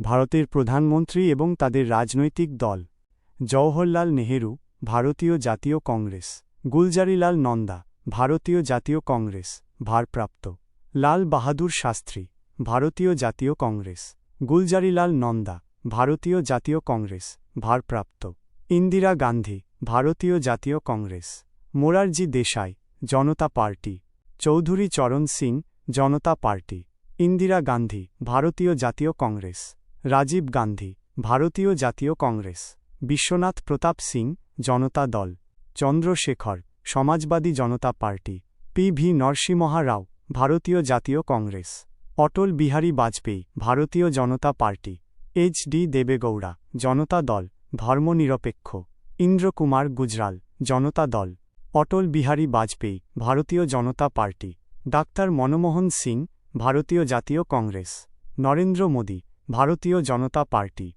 ভারতের প্রধানমন্ত্রী এবং তাদের রাজনৈতিক দল। জওহরলাল নেহেরু, ভারতীয় জাতীয় কংগ্রেস। গুলজারিলাল নন্দা, ভারতীয় জাতীয় কংগ্রেস, ভারপ্রাপ্ত। লাল বাহাদুর শাস্ত্রী, ভারতীয় জাতীয় কংগ্রেস। গুলজারিলাল নন্দা, ভারতীয় জাতীয় কংগ্রেস, ভারপ্রাপ্ত। ইন্দিরা গান্ধী, ভারতীয় জাতীয় Congress. Morarji Desai, Janata party. Chaudhary Charan Singh, Janata party. Indira Gandhi, ভারতীয় জাতীয় কংগ্রেস। রাজীব গান্ধী, ভারতীয় জাতীয় Congress, Biswanath Pratap Singh, Janata Dal, Chandrashekhar, Samajwadi Janata party P V Narasimha Rao, ভারতীয় জাতীয় কংগ্রেস, অটল বিহারী বাজপেয়ী, ভারতীয় Janata party H D Deve Gowda, Janata Dal, ধর্মনিরপেক্ষ, ইন্দ্রকুমার গুজরাল, জনতা দল, অটল বিহারী বাজপেয়ী, ভারতীয় জনতা পার্টি, ডাক্তার মনমোহন সিং, ভারতীয় জাতীয় কংগ্রেস, নরেন্দ্র মোদী ভারতীয় জনতা পার্টি